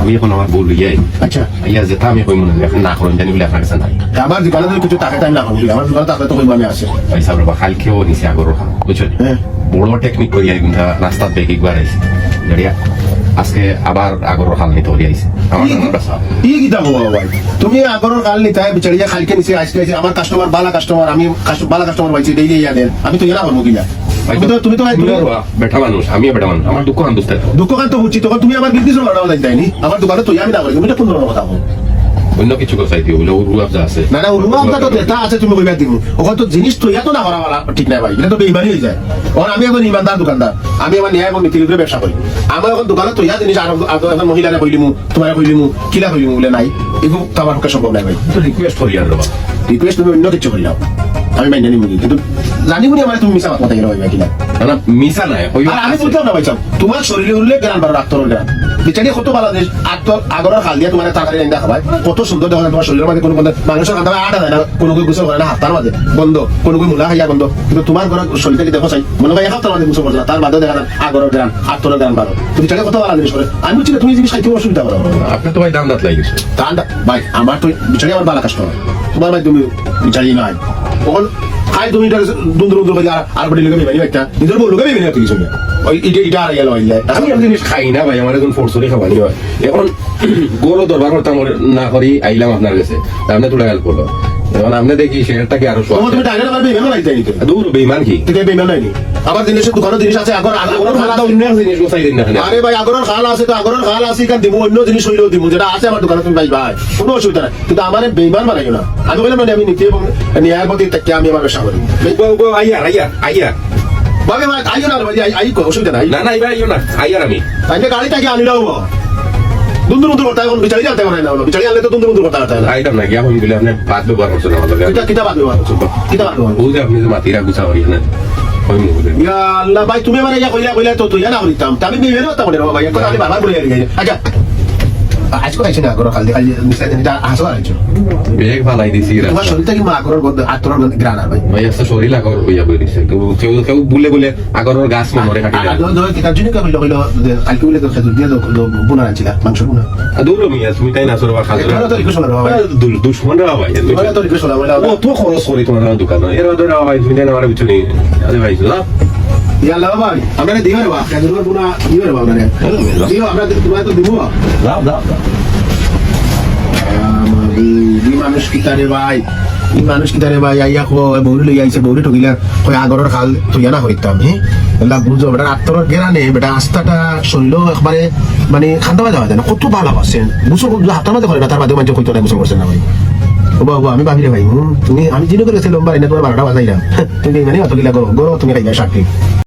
আমি এখন আমার বউ লইয়াই আচ্ছা ইয়া যেটা আমি কই মনে এখন না করেন জানি বলে আপনার কাছে নাই আমার দোকানে যদি কিছু টাকা টাইম না আমার দোকানে টাকা তো কইবা আমি আছে পয়সা বাবা কালকেও নিছে আগর বুঝছেন হ্যাঁ বড় টেকনিক করিয়া কিন্তু রাস্তার বেগ একবার আইছে জানিয়া আজকে আবার আগর হাল নিতে হরি আইছে ই কিতা বাবা ভাই তুমি আগরের কাল নিতে বিচারিয়া খালকে নিছে আজকে আমার কাস্টমার বালা কাস্টমার আমি বালা কাস্টমার পাইছি ডেইলি ইয়া দেন আমি তো এরা করব কিনা তুমি তো বেটা মানুষ আমি বেটা মানুষ আমার দুঃখ আন বুঝতে দুঃখ কান্ত বুঝছি তখন তুমি আমার বিদ্যুৎ লড়াও যাইনি আমার দোকানে তো আমি না করি তুমি তো কোন কথা অন্য কিছু কথাই দিও বলে উরু আফজা আছে। না না রুমা আপনার তো দেতা আছে তুমি কইবা দিব ওখানে তো জিনিস তো ইয়া তো না করা ঠিক নাই ভাই এটা তো বেইমানি হয়ে যায়। ওর আমি এখন ইমানদার দোকানদার আমি আমার ন্যায় এবং নীতির উপরে ব্যবসা করি। আমার এখন দোকানে তো ইয়া জিনিস আর এখন মহিলারে কইলিমু তোমার কইলিমু কিলা কইলিমু বলে নাই। এগুলো তো আমার পক্ষে সম্ভব নাই ভাই। রিকোয়েস্ট করি আর রিকোয়েস্ট তুমি অন্য কিছু করি নাও। আমি মাইনে কিন্তু জানি আমার তুমি মিশা কথা কেন ভাই কিনা? না মিশা নাই আর আমি বুঝলাম না ভাইসাব তোমার শরীরে উঠলে গ্রান বারো ডাক্তার গ্রান বিচারি কত বাংলাদেশ আত্ম আগরের হাল দিয়ে তোমার তাড়াতাড়ি এনে খাবাই কত সুন্দর দেখা তোমার শরীরের মাঝে কোনো মানুষের কাঁদা আটা দেয় না কোনো কোনো গুছল করে না হাতার মাঝে বন্ধ কোনো কোনো মুলা খাইয়া বন্ধ। কিন্তু তোমার ঘরের শরীরটা কি দেখো চাই? মনে হয় সপ্তাহ মাঝে গুছল করছে তার বাদে দেখা যায় আগরের গ্রান আত্মর গ্রান বারো। তুমি বিচারি কত বাংলা জিনিস করে আমি বুঝছি তুমি জিনিস খাইতে অসুবিধা করো। আপনি তো ভাই দাম দাঁত লাগিয়েছে ঠান্ডা ভাই আমার তো বিচারি আমার বালা কাস্টমার তোমার ভাই তুমি বিচারি নয় তখন খাই তুমি এটা দুন্দুর দুন্দুর করে আর আর বড়ি লোকে বেমানি একটা নিজের বউ লোকে বেমানি তুই শুনে ওই এটা এটা আর গেল আমি এমন জিনিস খাই না ভাই আমার এখন ফুৰচুড়ি খাবার হয়। এখন গরু দরবার করতাম না করি আইলাম আপনার কাছে। আপনি তুলে গেল করল। এখন আপনি দেখি শেয়ারটাকে আরও সব তুমি আমার বেমানি লাইতে দূর বেইমান কি? বেমান নাইনি আবার জিনিসের দোকানে জিনিস আছে আগর আগরের খালা জিনিস গোছাই দিন আরে ভাই আগরের খাল আছে তো আগরের খাল আছে কারণ দিব অন্য জিনিস হইলেও দিব যেটা আছে আমার দোকানে তুমি ভাই ভাই কোনো অসুবিধা নাই। কিন্তু আমার বেইমান বানাইও না আমি বললাম আমি নীতি এবং ন্যায়ের প্রতি তাকে আমি আমার ব্যবসা করি। আইয়ার আইয়ার আইয়ার ভাবে ভাই আইও না ভাই আই কো অসুবিধা নাই। না না এবার আইও না আইয়ার আমি। তাইলে গাড়িটাকে আনি দাও দুন্দুর দুন্দুর করতে এখন বিচারি জানতে পারে না বিচারি তো দুন্দুর না। আইতাম নাকি? বলে আপনি বাদ ব্যবহার করছেন আমার কিতা কিতা বাদ ব্যবহার করছ কিতা বাদ ব্যবহার বুঝে আপনি যে মাতিরা গুছা হই না আল্লাহ ভাই, তুমি মানে কইলা কইলা তো তুই না করিতাম আমি আমি বারবার বলে আচ্ছা আজকে আইছি না করো কালকে কালকে মিসাই দিনটা হাসো আইছো? বেগ ভালাই দিছি তোমার শরীর থেকে মা করর গদ আত্মর গ্রান আর ভাই? ভাই আছে শরীর আগর হইয়া বই দিছে কেউ কেউ বলে বলে আগরের গাছ মরে কাটি আর দো কিতাব জুনি কইলো কইলো কালকে বলে তো খেজুর দিয়ে দো বুনা আনছিল মাংস বুনা। দূর মিয়া তুমি তাই না সরবা খাজরা? তো রিকোয়েস্ট করো ভাই। দুশ্মন রা ভাই এখানে তো রিকোয়েস্ট করো বলে ও তো খরচ করি তোমার দোকান। এর ধরে ভাই তুমি না আমার বিচুনি আরে ভাই না ইয়া আল্লাহ ভাই আমরা দিও রে বাবা খেজুর বুনা দিও রে দিও আমরা তোমার তো দিব। দাও দাও ই মানুষ কিতারে ভাই ই মানুষ কিতারে ভাই আইয়া কো বৌরি লই আইছে বৌরি ঠকিলা কই আগরের খাল তুইয়া না হইতাম হে? এলা বুঝো বেটা আত্মর গেরানে বেটা আস্তাটা শৈল একবারে মানে খান্দা বাজা না কত ভালো আছেন বুঝো হাতের মাঝে করে না তার বাদে মানুষ কইতো না বুঝো করছেন না ভাই। ও বাবু আমি ভাবি রে ভাই তুমি আমি জিনো করেছিলাম বাড়ি না তোমার বারোটা বাজাইলাম। তুমি মানে অত গিলা গো গো তুমি খাইবা সাক্ষী।